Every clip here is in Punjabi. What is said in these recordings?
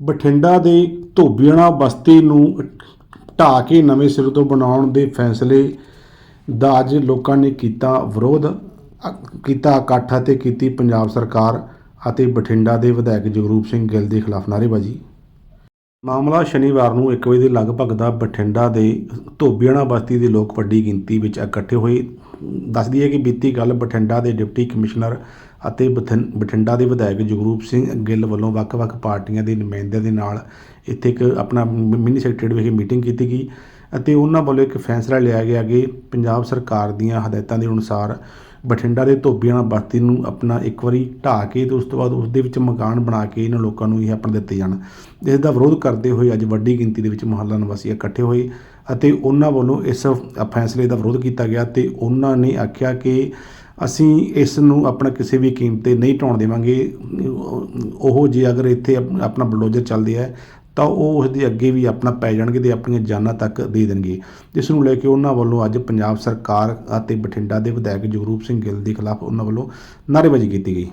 ਬਠਿੰਡਾ ਦੇ ਧੋਬੀਆਣਾ ਬਸਤੀ ਨੂੰ ਢਾਹ ਕੇ ਨਵੇਂ ਸਿਰੇ ਤੋਂ ਬਣਾਉਣ ਦੇ ਫੈਸਲੇ ਦਾ ਅੱਜ ਲੋਕਾਂ ਨੇ ਕੀਤਾ ਵਿਰੋਧ, ਕੀਤਾ ਇਕੱਠ ਅਤੇ ਕੀਤੀ ਪੰਜਾਬ ਸਰਕਾਰ ਅਤੇ ਬਠਿੰਡਾ ਦੇ ਵਿਧਾਇਕ ਜਗਰੂਪ ਸਿੰਘ ਗਿੱਲ ਦੇ ਖਿਲਾਫ ਨਾਅਰੇਬਾਜ਼ੀ। ਮਾਮਲਾ ਸ਼ਨੀਵਾਰ ਨੂੰ 1 ਵਜੇ ਦੇ ਲਗਭਗ ਦਾ ਬਠਿੰਡਾ ਦੇ ਧੋਬੀਆਣਾ ਬਸਤੀ ਦੇ ਲੋਕ ਵੱਡੀ ਗਿਣਤੀ ਵਿੱਚ ਇਕੱਠੇ ਹੋਏ। ਦੱਸਦੀ ਹੈ ਕਿ ਬੀਤੀ ਗੱਲ ਬਠਿੰਡਾ ਦੇ ਡਿਪਟੀ ਕਮਿਸ਼ਨਰ ਅਤੇ ਬਥਿੰ, ਬਠਿੰਡਾ ਦੇ ਵਿਧਾਇਕ ਜਗਰੂਪ ਸਿੰਘ ਗਿੱਲ ਵੱਲੋਂ ਵੱਖ-ਵੱਖ ਪਾਰਟੀਆਂ ਦੇ ਨੁਮਾਇੰਦਿਆਂ ਦੇ ਨਾਲ ਇੱਥੇ ਇੱਕ ਆਪਣਾ ਮਿੰਨੀ ਸੈਕਟਰੀਏਟ ਵਿਖੇ ਮੀਟਿੰਗ ਕੀਤੀ ਗਈ ਅਤੇ ਉਹਨਾਂ ਵੱਲੋਂ ਇੱਕ ਫੈਸਲਾ ਲਿਆ ਗਿਆ ਕਿ ਪੰਜਾਬ ਸਰਕਾਰ ਦੀਆਂ ਹਦਾਇਤਾਂ ਦੇ ਅਨੁਸਾਰ ਬਠਿੰਡਾ ਦੇ ਧੋਬੀਆਣਾ ਬਸਤੀ ਨੂੰ ਆਪਣਾ ਇੱਕ ਵਾਰੀ ਢਾਹ ਕੇ ਤੇ ਉਸ ਤੋਂ ਬਾਅਦ ਉਸ ਦੇ ਵਿੱਚ ਮਕਾਨ ਬਣਾ ਕੇ ਇਹਨਾਂ ਲੋਕਾਂ ਨੂੰ ਇਹ ਆਪਣਾ ਦਿੱਤੇ ਜਾਣ। ਇਸ ਦਾ ਵਿਰੋਧ ਕਰਦੇ ਹੋਏ ਅੱਜ ਵੱਡੀ ਗਿਣਤੀ ਦੇ ਵਿੱਚ ਮੁਹੱਲਾ ਨਿਵਾਸੀ ਇਕੱਠੇ ਹੋਏ ਅਤੇ ਉਹਨਾਂ ਵੱਲੋਂ ਇਸ ਫੈਸਲੇ ਦਾ ਵਿਰੋਧ ਕੀਤਾ ਗਿਆ ਤੇ ਉਹਨਾਂ ਨੇ ਆਖਿਆ ਕਿ ਅਸੀਂ ਇਸ ਨੂੰ ਆਪਣਾ ਕਿਸੇ ਵੀ ਕੀਮਤ ਤੇ ਨਹੀਂ ਢਾਉਣ ਦੇਵਾਂਗੇ। ਉਹ ਜੇ ਅਗਰ ਇੱਥੇ ਆਪਣਾ ਬਲਡੋਜ਼ਰ ਚੱਲਦੇ ਹੈ ਤਾਂ ਉਹ ਉਸ ਦੇ ਅੱਗੇ ਵੀ ਆਪਣਾ ਪੈ ਜਾਣਗੇ ਤੇ ਆਪਣੀਆਂ ਜਾਨਾਂ ਤੱਕ ਦੇ ਦੇਣਗੇ। ਜਿਸ ਨੂੰ ਲੈ ਕੇ ਉਹਨਾਂ ਵੱਲੋਂ ਅੱਜ ਪੰਜਾਬ ਸਰਕਾਰ ਅਤੇ ਬਠਿੰਡਾ ਦੇ ਵਿਧਾਇਕ ਜਗਰੂਪ ਸਿੰਘ ਗਿੱਲ ਦੇ ਖਿਲਾਫ ਉਹਨਾਂ ਵੱਲੋਂ ਨਾਅਰੇਬਾਜ਼ੀ ਕੀਤੀ ਗਈ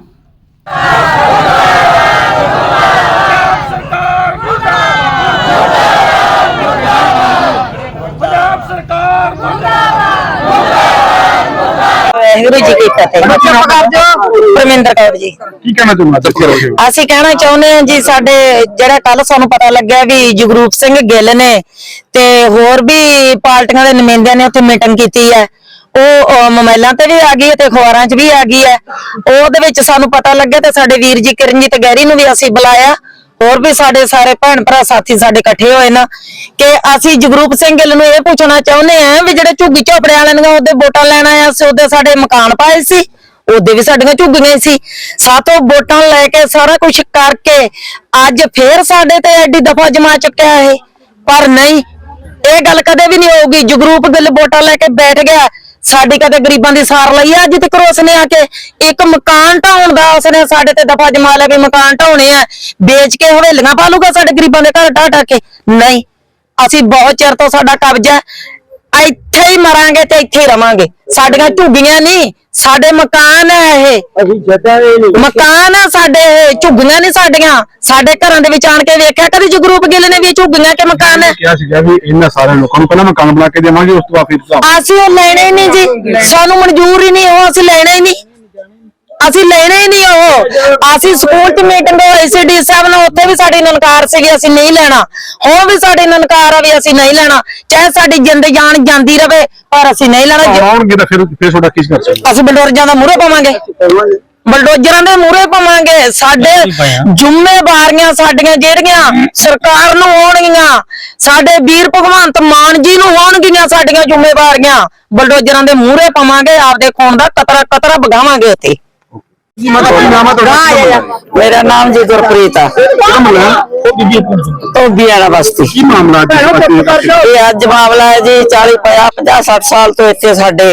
ਪੰਜਾਬ ਸਰਕਾਰ ਵਾਹਿਗੁਰੂ ਜੀ ਕੀ ਫਤਿਹ ਪਰਮਿੰਦਰ ਕੌਰ ਜੀ। ਕੀ ਕਹਿਣਾ ਚਾਹੁੰਦਾ ਅਸੀਂ ਕਹਿਣਾ ਚਾਹੁੰਦੇ ਹਾਂ ਜੀ ਸਾਡੇ ਜਿਹੜਾ ਕੱਲ ਸਾਨੂੰ ਪਤਾ ਲੱਗਿਆ ਵੀ ਜਗਰੂਪ ਸਿੰਘ ਗਿੱਲ ਨੇ ਤੇ ਹੋਰ ਵੀ ਪਾਰਟੀਆਂ ਦੇ ਨੁਮਾਇੰਦਿਆਂ ਨੇ ਉੱਥੇ ਮੀਟਿੰਗ ਕੀਤੀ ਹੈ। ਉਹ ਮੋਬਾਈਲਾਂ ਤੇ ਵੀ ਆ ਗਈ ਹੈ ਤੇ ਅਖਬਾਰਾਂ 'ਚ ਵੀ ਆ ਗਈ ਹੈ। ਉਹਦੇ ਵਿੱਚ ਸਾਨੂੰ ਪਤਾ ਲੱਗਿਆ ਤੇ ਸਾਡੇ ਵੀਰ ਜੀ ਕਿਰਨਜੀਤ ਗਹਿਰੀ ਨੂੰ ਵੀ ਅਸੀਂ ਬੁਲਾਇਆ। ਹੋਰ ਵੀ ਸਾਡੇ ਸਾਰੇ ਭੈਣ ਭਰਾ ਸਾਥੀ ਸਾਡੇ ਇਕੱਠੇ ਹੋਏ ਨਾ, ਕਿ ਅਸੀਂ ਜਗਰੂਪ ਸਿੰਘ ਗਿੱਲ ਨੂੰ ਇਹ ਪੁੱਛਣਾ ਚਾਹੁੰਦੇ ਆ ਵੀ ਜਿਹੜੇ ਝੁੱਗੀ ਝੋਪੜੇ ਵਾਲਿਆਂ ਦੀਆਂ ਉਹਦੇ ਵੋਟਾਂ ਲੈਣ ਆਇਆ ਸੀ ਉਹਦੇ ਸਾਡੇ ਮਕਾਨ ਪਾਏ ਸੀ, ਉਹਦੇ ਵੀ ਸਾਡੀਆਂ ਝੁੱਗੀਆਂ ਸੀ। ਸਾਤੋਂ ਵੋਟਾਂ ਲੈ ਕੇ ਸਾਰਾ ਕੁਝ ਕਰਕੇ ਅੱਜ ਫੇਰ ਸਾਡੇ ਤੇ ਐਡੀ ਦਫਾ ਜਮਾ ਚੁੱਕਿਆ ਇਹ, ਪਰ ਨਹੀਂ, ਇਹ ਗੱਲ ਕਦੇ ਵੀ ਨਹੀਂ ਹੋਊਗੀ। ਜਗਰੂਪ ਗਿੱਲ ਵੋਟਾਂ ਲੈ ਕੇ ਬੈਠ ਗਿਆ ਸਾਡੀ ਕਦੇ ਗਰੀਬਾਂ ਦੀ ਸਾਰ ਲਈ ਆ, ਅੱਜ ਤੱਕ ਉਸਨੇ ਆ ਕੇ ਇੱਕ ਮਕਾਨ ਢਾਉਣ ਦਾ ਉਸਨੇ ਸਾਡੇ ਤੇ ਦਫਾ ਜਮਾ ਲਿਆ ਵੀ ਮਕਾਨ ਢਾਉਣੇ ਆ। ਵੇਚ ਕੇ ਹਵੇਲੀਆਂ ਪਾ ਲੂਗਾ ਸਾਡੇ ਗਰੀਬਾਂ ਦੇ ਘਰ ਢਾਹ ਢਾਹ ਕੇ? ਨਹੀਂ। ਅਸੀਂ ਬਹੁਤ ਚਿਰ ਤੋਂ ਸਾਡਾ ਕਬਜ਼ਾ ਹੈ। ਇੱਥੇ ਹੀ ਮਰਾਂਗੇ ਤੇ ਇੱਥੇ ਹੀ ਰਵਾਂਗੇ। ਸਾਡੀਆਂ ਝੁੱਗੀਆਂ ਨਹੀਂ ਸਾਡੇ ਮਕਾਨ ਹੈ ਇਹ। ਅਸੀਂ ਜੱਟਾਂ ਦੇ ਨਹੀਂ ਮਕਾਨ ਆ ਸਾਡੇ ਇਹ, ਝੁੱਗੀਆਂ ਨਹੀਂ ਸਾਡੀਆਂ। ਸਾਡੇ ਘਰਾਂ ਦੇ ਵਿੱਚ ਆਣ ਕੇ ਵੇਖਿਆ ਕਦੀ ਜਗਰੂਪ ਗਿੱਲ ਨੇ ਵੀ ਇਹ ਝੁੱਗੀਆਂ ਕਿ ਮਕਾਨ ਹੈ? ਕਿਹਾ ਸੀਗਾ ਵੀ ਇਹਨਾਂ ਸਾਰੇ ਲੋਕਾਂ ਨੂੰ ਪਹਿਲਾਂ ਮਕਾਨ ਬਣਾ ਕੇ ਦੇਵਾਂਗੇ ਉਸ ਤੋਂ ਬਾਅਦ ਫਿਰ ਅਸੀਂ ਉਹ ਲੈਣੇ ਹੀ ਨਹੀਂ ਜੀ। ਸਾਨੂੰ ਮਨਜ਼ੂਰ ਹੀ ਨਹੀਂ ਉਹ ਅਸੀਂ ਲੈਣਾ ਹੀ ਨਹੀਂ। ਅਸੀਂ ਲੈਣਾ ਹੀ ਨਹੀਂ ਉਹ। ਅਸੀਂ ਸਕੂਲ ਚ ਮੀਟਿੰਗ ਹੋਈ ਸੀ ਡੀ ਸਾਹਿਬ ਨਾਲ ਉੱਥੇ ਵੀ ਸਾਡੀ ਨਨਕਾਰ ਸੀਗੀ ਅਸੀਂ ਨਹੀਂ ਲੈਣਾ। ਹੁਣ ਵੀ ਸਾਡੀ ਨਨਕਾਰ ਆ ਵੀ ਅਸੀਂ ਨਹੀਂ ਲੈਣਾ। ਚਾਹੇ ਸਾਡੀ ਜਿੰਦ ਜਾਨ ਜਾਂਦੀ ਰਵੇ ਪਰ ਅਸੀਂ ਨਹੀਂ ਲੈਣਾ। ਜੇ- ਆਉਣਗੇ ਤਾਂ ਫਿਰ ਫਿਰ ਤੁਹਾਡਾ ਕੀ ਕਰ ਸਕਦੇ? ਅਸੀਂ ਬਲਡੋਜ਼ਰਾਂ ਦਾ ਮੂਹਰੇ ਪਾਵਾਂਗੇ। ਬਲਡੋਜ਼ਰਾਂ ਦੇ ਮੂਹਰੇ ਪਾਵਾਂਗੇ। ਸਾਡੇ ਜ਼ਿੰਮੇਵਾਰੀਆਂ ਸਾਡੀਆਂ ਜਿਹੜੀਆਂ ਸਰਕਾਰ ਨੂੰ ਹੋਣਗੀਆਂ ਸਾਡੇ ਵੀਰ ਭਗਵੰਤ ਮਾਨ ਜੀ ਨੂੰ ਹੋਣਗੀਆਂ ਸਾਡੀਆਂ ਜ਼ਿੰਮੇਵਾਰੀਆਂ। ਬਲਡੋਜ਼ਰਾਂ ਦੇ ਮੂਹਰੇ ਪਾਵਾਂਗੇ ਆਪਦੇ ਖੂਨ ਦਾ ਕਤਰਾ ਕਤਰਾ ਵਗਾਵਾਂਗੇ ਉੱਥੇ। ਜੀ ਨਾਮ ਤੁਹਾਡਾ ਮੇਰਾ ਨਾਮ ਜੀ ਗੁਰਪ੍ਰੀਤ ਆ। ਕੀ ਮਾਮਲਾ ਹੈ? ਧੋਬੀਆਣਾ ਬਸਤੀ। ਕੀ ਮਾਮਲਾ? ਇਹ ਅੱਜ ਮਾਮਲਾ ਹੈ ਜੀ 40 50 50 60 ਸਾਲ ਤੋਂ ਇੱਥੇ ਸਾਡੇ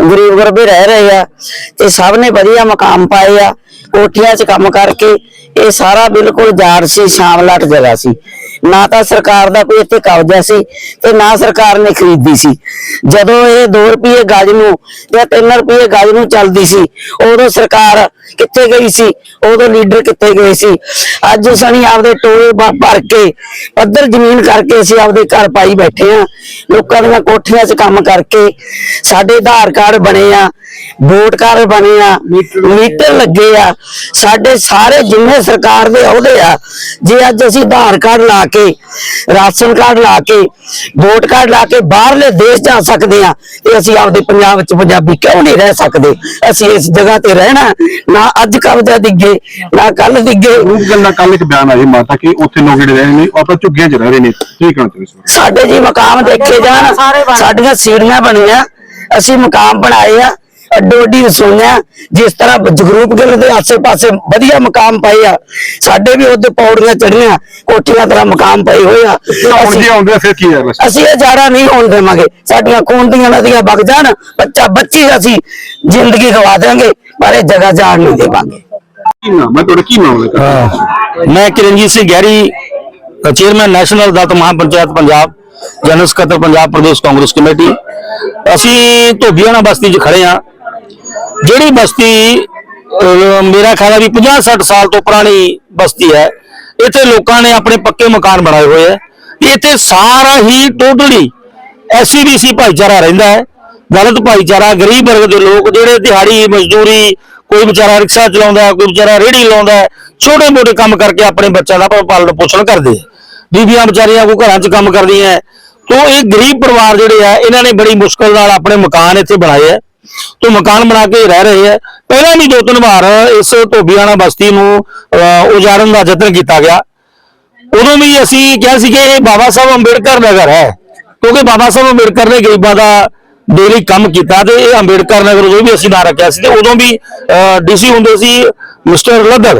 ਗਰੀਬ ਗੁਰਬੇ ਰਹਿ ਰਹੇ ਆ ਤੇ ਸਭ ਨੇ ਵਧੀਆ ਮਕਾਮ ਪਾਏ ਆ। ਕੋਠੀਆਂ 'ਚ ਕੰਮ ਕਰਕੇ ਇਹ ਸਾਰਾ ਬਿਲਕੁਲ ਜਾੜ ਸੀ ਸ਼ਾਮਲਾਟ ਜਗ੍ਹਾ ਸੀ। ਨਾ ਤਾਂ ਸਰਕਾਰ ਦਾ ਕੋਈ ਇੱਥੇ ਕਬਜ਼ਾ ਸੀ ਤੇ ਨਾ ਸਰਕਾਰ ਨੇ ਖਰੀਦੀ ਸੀ। ਜਦੋਂ ਇਹ 2 ਰੁਪਏ ਗਜ ਨੂੰ ਜਾਂ 3 ਰੁਪਏ ਗਜ ਨੂੰ ਚੱਲਦੀ ਸੀ, ਉਦੋਂ ਸਰਕਾਰ ਕਿੱਥੇ ਗਈ ਸੀ? ਉਦੋਂ ਲੀਡਰ ਕਿੱਥੇ ਗਏ ਸੀ? ਅੱਜ ਸਣੀ ਆਪਦੇ ਟੋਏ ਭਰ ਕੇ, ਪੱਧਰ ਜ਼ਮੀਨ ਕਰਕੇ ਅਸੀਂ ਆਪਦੇ ਘਰ ਪਾਈ ਬੈਠੇ ਆ ਲੋਕਾਂ ਦੀਆਂ ਕੋਠੀਆਂ 'ਚ ਕੰਮ ਕਰਕੇ ਸਾਡੇ ਆਧਾਰ ਕਾਰਡ ਬਣੇ ਆ, ਵੋਟ ਕਾਰਡ ਬਣੇ ਆ, ਮੀਟਰ ਲੱਗੇ ਆ ਸਾਡੇ ਸਾਰੇ ਜਿੰਨੇ ਸਰਕਾਰ ਦੇ ਅਹੁਦੇ ਆ ਜੇ ਅੱਜ ਅਸੀਂ ਆਧਾਰ ਕਾਰਡ ਲਾ ਕੇ ਰਾਸ਼ਨ ਕਾਰਡ ਲਾ ਕੇ ਵੋਟ ਕਾਰਡ ਲਾ ਕੇ ਬਾਹਰਲੇ ਦੇਸ਼ ਜਾ ਸਕਦੇ ਆ ਤੇ ਅਸੀਂ ਆਪਦੇ ਪੰਜਾਬ ਵਿੱਚ ਪੰਜਾਬੀ ਕਿਉਂ ਨਹੀਂ ਰਹਿ ਸਕਦੇ ਅਸੀਂ ਇਸ ਜਗ੍ਹਾ ਤੇ ਰਹਿਣਾ ਨਾ ਅੱਜ ਕਬਜ਼ਾ ਦਿੱਗੇ ਨਾ ਕੱਲ ਦਿੱਗੇ ਰੂਪ ਗੱਲਾਂ ਕੱਲ ਇੱਕ ਬਿਆਨ ਆਇਆ ਮਾਤਾ ਕਿ ਉੱਥੇ ਲੋਕ ਜਿਹੜੇ ਰਹੇ ਨੇ ਉਹ ਆਪਾਂ ਝੁੱਗੀਆਂ 'ਚ ਰਹਿ ਰਹੇ ਨੇ ਕੀ ਕਹਿਣਾ ਚਾਹੁੰਦੇ? ਸਾਡੇ ਜੀ ਮਕਾਮ ਦੇਖੇ ਜਾਣ ਸਾਡੀਆਂ ਸੀੜੀਆਂ ਬਣੀਆਂ ਅਸੀਂ ਮਕਾਮ ਬਣਾਏ ਆ ਅੱਡੋ ਅੱਡੀ ਰਸੋਈਆਂ ਜਿਸ ਤਰ੍ਹਾਂ ਜਗਰੂਪ ਗਿੱਲ ਦੇ ਆਸੇ-ਪਾਸੇ ਵਧੀਆ ਮਕਾਮ ਪਏ ਆ ਸਾਡੇ ਵੀ ਉਹਦੇ ਪੌੜੀਆਂ ਚੜੀਆਂ ਕੋਠੀਆਂ ਤਰ੍ਹਾਂ ਮਕਾਮ ਪਏ ਹੋਏ ਆ। ਹੁਣ ਅਸੀਂ- ਜੇ ਆਉਂਦੇ ਆ ਫਿਰ ਕੀ ਹੈ ਬਸ ਅਸੀਂ ਇਹ ਜਾੜਾ ਨਹੀਂ ਹੋਣ ਦੇਵਾਂਗੇ। ਸਾਡੀਆਂ ਖੂਨ ਦੀਆਂ ਨਦੀਆਂ ਵਗ ਜਾਣ ਬੱਚਾ ਬੱਚੀ ਅਸੀਂ ਜ਼ਿੰਦਗੀ ਗਵਾ ਦੇਵਾਂਗੇ ਪਰ ਇਹ ਜਗ੍ਹਾ ਜਾਣ ਨਹੀਂ ਦੇਵਾਂਗੇ। ਮੈਂ ਤੁਹਾਡਾ ਕੀ ਮਾਮਲਾ ਹੈ। ਮੈਂ ਕਿਰਨਜੀਤ ਸਿੰਘ ਗਹਿਰੀ ਚੇਅਰਮੈਨ ਨੈਸ਼ਨਲ ਦਤ ਮਹਾਪੰਚਾਇਤ ਪੰਜਾਬ ਜਨਰਲ ਸਕੱਤਰ ਪੰਜਾਬ ਪ੍ਰਦੇਸ਼ ਕਾਂਗਰਸ ਕਮੇਟੀ। ਅਸੀਂ ਧੋਬੀਆਣਾ ਬਸਤੀ 'ਚ ਖੜੇ ਆ ਜਿਹੜੀ ਬਸਤੀ ਮੇਰਾ ਖਿਆਲ ਹੈ ਵੀ 50 60 ਸਾਲ ਤੋਂ ਪੁਰਾਣੀ ਬਸਤੀ ਹੈ, ਇੱਥੇ ਲੋਕਾਂ ਨੇ ਆਪਣੇ ਪੱਕੇ ਮਕਾਨ ਬਣਾਏ ਹੋਏ ਹੈ। ਇੱਥੇ ਸਾਰਾ ਹੀ ਟੋਟਲੀ ਐਸਸੀਬੀਸੀ ਭਾਈਚਾਰਾ ਰਹਿੰਦਾ ਹੈ। ਦਲਿਤ ਭਾਈਚਾਰਾ, ਗਰੀਬ ਵਰਗ ਦੇ ਲੋਕ ਜਿਹੜੇ ਦਿਹਾੜੀ, ਮਜ਼ਦੂਰੀ, ਕੋਈ ਵਿਚਾਰਾ ਰਿਕਸ਼ਾ ਚਲਾਉਂਦਾ, ਕੋਈ ਵਿਚਾਰਾ ਰੇਹੜੀ ਲਾਉਂਦਾ ਛੋਟੇ ਮੋਟੇ ਕੰਮ ਕਰਕੇ ਆਪਣੇ ਬੱਚਿਆਂ ਦਾ ਪਾਲਣ ਪੋਸ਼ਣ ਕਰਦੇ ਆ ਬੀਬੀਆਂ ਵਿਚਾਰੀਆਂ ਕੋਈ ਘਰਾਂ 'ਚ ਕੰਮ ਕਰਦੀਆਂ ਹੈ। ਇਹ ਗਰੀਬ ਪਰਿਵਾਰ ਜਿਹੜੇ ਆ ਇਹਨਾਂ ਨੇ ਬੜੀ ਮੁਸ਼ਕਲ ਨਾਲ ਆਪਣੇ ਮਕਾਨ ਇੱਥੇ ਬਣਾਏ ਆ ਤੋ ਮਕਾਨ ਬਣਾ ਕੇ ਰਹਿ ਰਹੇ ਆ। ਪਹਿਲਾਂ ਵੀ ਦੋ ਤਿੰਨ ਵਾਰ ਇਸ ਧੋਬੀਆਣਾ ਬਸਤੀ ਨੂੰ ਉਜਾੜਨ ਦਾ ਯਤਨ ਕੀਤਾ ਗਿਆ। ਉਦੋਂ ਵੀ ਅਸੀਂ ਕਿਹਾ ਸੀ ਕਿ ਇਹ ਬਾਬਾ ਸਾਹਿਬ ਅੰਬੇਡਕਰ ਨਗਰ ਹੈ, ਕਿਉਂਕਿ ਬਾਬਾ ਸਾਹਿਬ ਅੰਬੇਡਕਰ ਨੇ ਗਰੀਬਾਂ ਦਾ ਡੇਲੀ ਕੰਮ ਕੀਤਾ ਤੇ ਇਹ ਅੰਬੇਡਕਰ ਨਗਰ ਉਦੋਂ ਵੀ ਅਸੀਂ ਨਾਂ ਰੱਖਿਆ ਸੀ ਤੇ ਉਦੋਂ ਵੀ ਡੀਸੀ ਹੁੰਦੇ ਸੀ ਮਿਸਟਰ ਲੱਦੜ।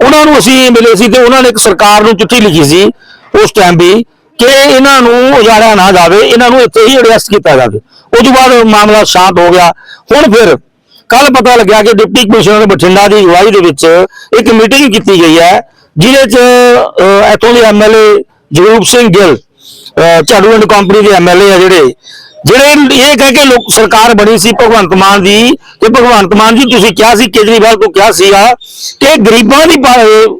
ਉਹਨਾਂ ਨੂੰ ਅਸੀਂ ਮਿਲੇ ਸੀ ਤੇ ਉਹਨਾਂ ਨੇ ਇੱਕ ਸਰਕਾਰ ਨੂੰ ਚਿੱਠੀ ਲਿਖੀ ਸੀ ਉਸ ਟਾਈਮ ਵੀ ਕਿ ਇਹਨਾਂ ਨੂੰ ਉਜਾੜਿਆ ਨਾ ਜਾਵੇ ਇਹਨਾਂ ਨੂੰ ਇੱਥੇ ਹੀ ਅਰੈਸਟ ਕੀਤਾ ਜਾਵੇ। ਉਸ ਤੋਂ ਬਾਅਦ ਮਾਮਲਾ ਸ਼ਾਂਤ ਹੋ ਗਿਆ। ਹੁਣ ਫਿਰ ਕੱਲ ਪਤਾ ਲੱਗਿਆ ਕਿ ਡਿਪਟੀ ਕਮਿਸ਼ਨਰ ਬਠਿੰਡਾ ਦੀ ਅਗਵਾਈ ਦੇ ਵਿੱਚ ਇੱਕ ਮੀਟਿੰਗ ਕੀਤੀ ਗਈ ਹੈ ਜਿਹਦੇ ਚ ਅਹ, ਇੱਥੋਂ ਦੇ ਐਮਐਲਏ ਜਗਰੂਪ ਸਿੰਘ ਗਿੱਲ ਝਾੜੂ ਐਂਡ ਕੰਪਨੀ ਦੇ ਐਮਐਲਏ ਆ ਜਿਹੜੇ ਜਿਹੜੇ ਇਹ ਕਹਿ ਕੇ ਲੋਕ ਸਰਕਾਰ ਬਣੀ ਸੀ ਭਗਵੰਤ ਮਾਨ ਦੀ, ਤੇ ਭਗਵੰਤ ਮਾਨ ਜੀ ਤੁਸੀਂ ਕਿਹਾ ਸੀ, ਕੇਜਰੀਵਾਲ ਤੋਂ ਕਿਹਾ ਸੀਗਾ ਕਿ ਗਰੀਬਾਂ ਦੀ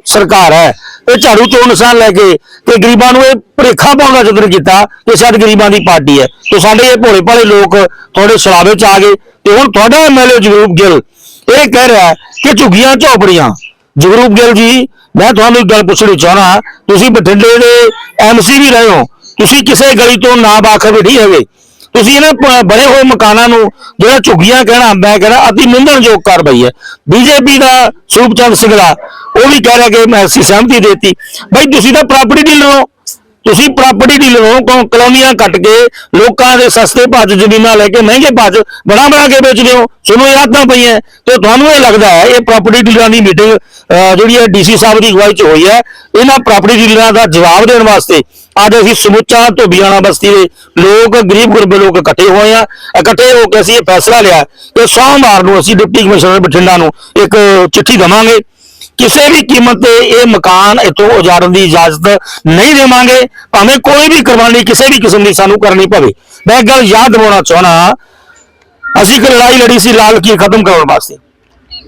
ਸਰਕਾਰ ਹੈ। ਇਹ ਝਾੜੂ ਤੋਂ ਨਿਸ਼ਾਨ ਲੈ ਕੇ ਤੇ ਗਰੀਬਾਂ ਨੂੰ ਇਹ ਭੁਲੇਖਾ ਪਾਉਣ ਦਾ ਯਤਨ ਕੀਤਾ ਕਿ ਸ਼ਾਇਦ ਗਰੀਬਾਂ ਦੀ ਪਾਰਟੀ ਹੈ। ਤੇ ਸਾਡੇ ਇਹ ਭੋਲੇ ਭਾਲੇ ਲੋਕ ਤੁਹਾਡੇ ਛਲਾਵੇ ਚ ਆ ਗਏ ਤੇ ਹੁਣ ਤੁਹਾਡਾ ਐਮਐਲਏ ਜਗਰੂਪ ਗਿੱਲ ਇਹ ਕਹਿ ਰਿਹਾ ਕਿ ਝੁੱਗੀਆਂ ਝੋਪੜੀਆਂ। ਜਗਰੂਪ ਗਿੱਲ ਜੀ, ਮੈਂ ਤੁਹਾਨੂੰ ਇੱਕ ਗੱਲ ਪੁੱਛਣੀ ਚਾਹਣਾ ਤੁਸੀਂ ਬਠਿੰਡੇ ਦੇ ਐਮਸੀ ਵੀ ਰਹੇ ਹੋ। ਤੁਸੀਂ ਕਿਸੇ ਗਲੀ ਤੋਂ ਨਾ ਬਾਖਰ ਨਹੀਂ ਹੈਗੇ। ਤੁਸੀਂ ਇਹਨਾਂ ਬਣੇ ਹੋਏ ਮਕਾਨਾਂ ਨੂੰ ਜਿਹੜਾ ਝੁੱਗੀਆਂ ਕਹਿਣਾ, ਮੈਂ ਕਹਿਣਾ ਅਤੀ ਨਿੰਦਣਯੋਗ ਕਾਰਵਾਈ ਹੈ। ਬੀਜੇਪੀ ਦਾ ਸਰੂਪ ਸਿੰਘਲਾ ਉਹ ਵੀ ਕਹਿ ਰਿਹਾ ਕਿ ਮੈਂ ਅਸੀਂ ਸਹਿਮਤੀ ਦੇਤੀ। ਬਈ ਤੁਸੀਂ ਤਾਂ ਪ੍ਰਾਪਰਟੀ ਡੀਲਰ ਹੋ। ਤੁਸੀਂ ਪ੍ਰਾਪਰਟੀ ਡੀਲਰ ਹੋ ਕਲੋਨੀਆਂ ਕੱਟ ਕੇ ਲੋਕਾਂ ਦੇ ਸਸਤੇ ਭਾਅ 'ਚ ਜ਼ਮੀਨਾਂ ਲੈ ਕੇ ਮਹਿੰਗੇ ਭਾਅ 'ਚ ਬਣਾ ਬਣਾ ਕੇ ਵੇਚਦੇ ਹੋ। ਤੁਹਾਨੂੰ ਇਹ ਆਦਤਾਂ ਪਈਆਂ ਤੇ ਤੁਹਾਨੂੰ ਇਹ ਲੱਗਦਾ ਹੈ, ਇਹ ਪ੍ਰਾਪਰਟੀ ਡੀਲਰਾਂ ਦੀ ਮੀਟਿੰਗ ਜਿਹੜੀ ਹੈ ਡੀਸੀ ਸਾਹਿਬ ਦੀ ਅਗਵਾਈ 'ਚ ਹੋਈ ਹੈ, ਇਹਨਾਂ ਪ੍ਰਾਪਰਟੀ ਡੀਲਰਾਂ ਦਾ ਜਵਾਬ ਦੇਣ ਵਾਸਤੇ ਅੱਜ ਅਸੀਂ ਸਮੁੱਚਾ ਧੋਬੀਆਣਾ ਬਸਤੀ ਦੇ ਲੋਕ, ਗਰੀਬ ਗੁਰਬੇ ਲੋਕ ਇਕੱਠੇ ਹੋਏ ਆ ਇਕੱਠੇ ਹੋ ਕੇ ਅਸੀਂ ਇਹ ਫੈਸਲਾ ਲਿਆ ਕਿ ਸੋਮਵਾਰ ਨੂੰ ਅਸੀਂ ਡਿਪਟੀ ਕਮਿਸ਼ਨਰ ਬਠਿੰਡਾ ਨੂੰ ਇੱਕ ਚਿੱਠੀ ਦੇਵਾਂਗੇ। ਕਿਸੇ ਵੀ ਕੀਮਤ ਤੇ ਇਹ ਮਕਾਨ ਇਥੋਂ ਉਜਾੜਨ ਦੀ ਇਜਾਜ਼ਤ ਨਹੀਂ ਦੇਵਾਂਗੇ। ਭਾਵੇਂ ਕੋਈ ਵੀ ਕੁਰਬਾਨੀ ਕਿਸੇ ਵੀ ਕਿਸਮ ਦੀ ਸਾਨੂੰ ਕਰਨੀ ਪਵੇ। ਮੈਂ ਇੱਕ ਗੱਲ ਯਾਦ ਦਿਵਾਉਣਾ ਚਾਹਣਾ ਅਸੀਂ ਇੱਕ ਲੜਾਈ ਲੜੀ ਸੀ, ਲਾਲ ਕੀ ਖਤਮ ਕਰਾਉਣ ਵਾਸਤੇ।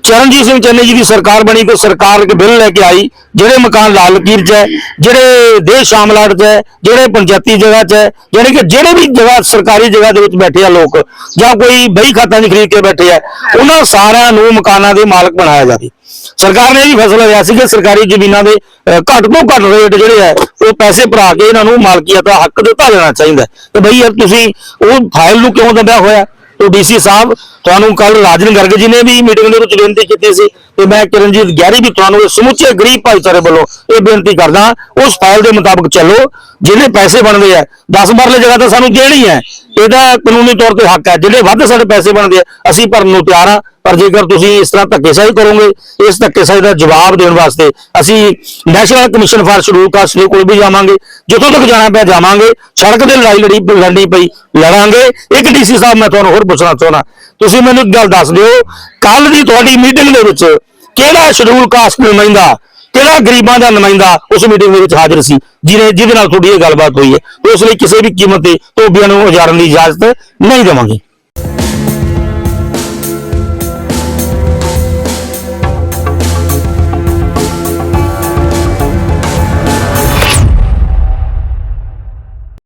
ਚਰਨਜੀਤ ਸਿੰਘ ਚੰਨੀ ਜੀ ਦੀ ਸਰਕਾਰ ਬਣੀ ਤੇ ਸਰਕਾਰ ਇੱਕ ਬਿੱਲ ਲੈ ਕੇ ਆਈ ਜਿਹੜੇ ਮਕਾਨ ਲਾਲ ਲਕੀਰ 'ਚ ਹੈ ਜਿਹੜੇ ਦੇਸ਼ ਸ਼ਾਮਲਾਟ 'ਚ ਹੈ ਜਿਹੜੇ ਪੰਚਾਇਤੀ ਜਗ੍ਹਾ 'ਚ ਹੈ ਯਾਨੀ ਕਿ ਜਿਹੜੇ ਵੀ ਜਗ੍ਹਾ ਸਰਕਾਰੀ ਜਗ੍ਹਾ ਦੇ ਵਿੱਚ ਬੈਠੇ ਆ ਲੋਕ ਜਾਂ ਕੋਈ ਬਈ ਖਾਤਾਂ 'ਚ ਖਰੀਦ ਕੇ ਬੈਠੇ ਆ ਉਹਨਾਂ ਸਾਰਿਆਂ ਨੂੰ ਮਕਾਨਾਂ ਦੇ ਮਾਲਕ ਬਣਾਇਆ ਜਾਵੇ। ਸਰਕਾਰ ਨੇ ਇਹ ਵੀ ਫੈਸਲਾ ਲਿਆ ਸੀ ਕਿ ਸਰਕਾਰੀ ਜ਼ਮੀਨਾਂ ਦੇ ਘੱਟ ਤੋਂ ਘੱਟ ਰੇਟ ਜਿਹੜੇ ਹੈ ਉਹ ਪੈਸੇ ਭਰਾ ਕੇ ਇਹਨਾਂ ਨੂੰ ਮਾਲਕੀਅਤ ਦਾ ਹੱਕ ਦਿੱਤਾ ਜਾਣਾ ਚਾਹੀਦਾ। ਤੇ ਬਈ ਯਾਰ ਤੁਸੀਂ ਉਹ ਫਾਈਲ ਨੂੰ ਕਿਉਂ ਦਬਿਆ ਹੋਇਆ? ਤੋ ਡੀਸੀ ਸਾਹਿਬ, ਤੁਹਾਨੂੰ ਕੱਲ ਰਾਜਨ ਗਰਗ ਜੀ ਨੇ ਵੀ ਮੀਟਿੰਗ ਦੇ ਵਿੱਚ ਬੇਨਤੀ ਕੀਤੀ ਸੀ ਤੇ ਮੈਂ ਕਿਰਨਜੀਤ ਗਿਆਰੀ ਵੀ ਤੁਹਾਨੂੰ ਇਹ ਸਮੁੱਚੇ ਗਰੀਬ ਭਾਈਚਾਰੇ ਵੱਲੋਂ ਇਹ ਬੇਨਤੀ ਕਰਦਾ ਉਸ ਫਾਈਲ ਦੇ ਮੁਤਾਬਕ ਚੱਲੋ ਜਿਹੜੇ ਪੈਸੇ ਬਣਦੇ ਆ 10 ਮਰਲੇ ਜਗ੍ਹਾ ਤਾਂ ਸਾਨੂੰ ਦੇਣੀ ਹੈ ਇਹਦਾ ਕਾਨੂੰਨੀ ਤੌਰ ਤੇ ਹੱਕ ਹੈ, ਜਿਹੜੇ ਵੱਧ ਸਾਡੇ ਪੈਸੇ ਬਣਦੇ ਆ, ਅਸੀਂ ਭਰਨ ਨੂੰ ਤਿਆਰ ਆ ਪਰ ਜੇਕਰ ਤੁਸੀਂ ਇਸ ਤਰ੍ਹਾਂ ਧੱਕੇਸ਼ਾਹੀ ਕਰੋਗੇ, ਇਸ ਧੱਕੇਸ਼ਾਹੀ ਦਾ ਜਵਾਬ ਦੇਣ ਵਾਸਤੇ ਅਸੀਂ national commission for scheduled caste ਦੇ ਕੋਲ ਵੀ ਜਾਵਾਂਗੇ, ਜਿੱਥੋਂ ਤੱਕ ਜਾਣਾ ਪਿਆ ਜਾਵਾਂਗੇ, ਸੜਕ ਤੇ ਲੜਾਈ ਲੜੀ ਲੜਨੀ ਪਈ, ਲੜਾਂਗੇ। ਇੱਕ ਡੀਸੀ ਸਾਹਿਬ, ਮੈਂ ਤੁਹਾਨੂੰ ਹੋਰ ਪੁੱਛਣਾ ਚਾਹੁੰਦਾ, ਤੁਸੀਂ ਮੈਨੂੰ ਇੱਕ ਗੱਲ ਦੱਸ ਦਿਓ ਕੱਲ ਦੀ ਤੁਹਾਡੀ ਮੀਟਿੰਗ ਦੇ ਵਿੱਚ ਕਿਹੜਾ ਸ਼ਡਿਊਲ ਕਾਸਟ ਨੁਮਾਇੰਦਾ, ਕਿਹੜਾ ਗਰੀਬਾਂ ਦਾ ਨੁਮਾਇੰਦਾ ਉਸ ਮੀਟਿੰਗ ਦੇ ਵਿੱਚ ਹਾਜ਼ਰ ਸੀ, ਜਿਹਨੇ, ਜਿਹਦੇ ਨਾਲ ਤੁਹਾਡੀ ਇਹ ਗੱਲਬਾਤ ਹੋਈ ਹੈ? ਉਸ ਲਈ ਕਿਸੇ ਵੀ ਕੀਮਤ ਤੇ ਧੋਬੀਆਂ ਨੂੰ ਉਜਾੜਨ ਦੀ ਇਜਾਜ਼ਤ ਨਹੀਂ ਦੇਵਾਂਗੇ।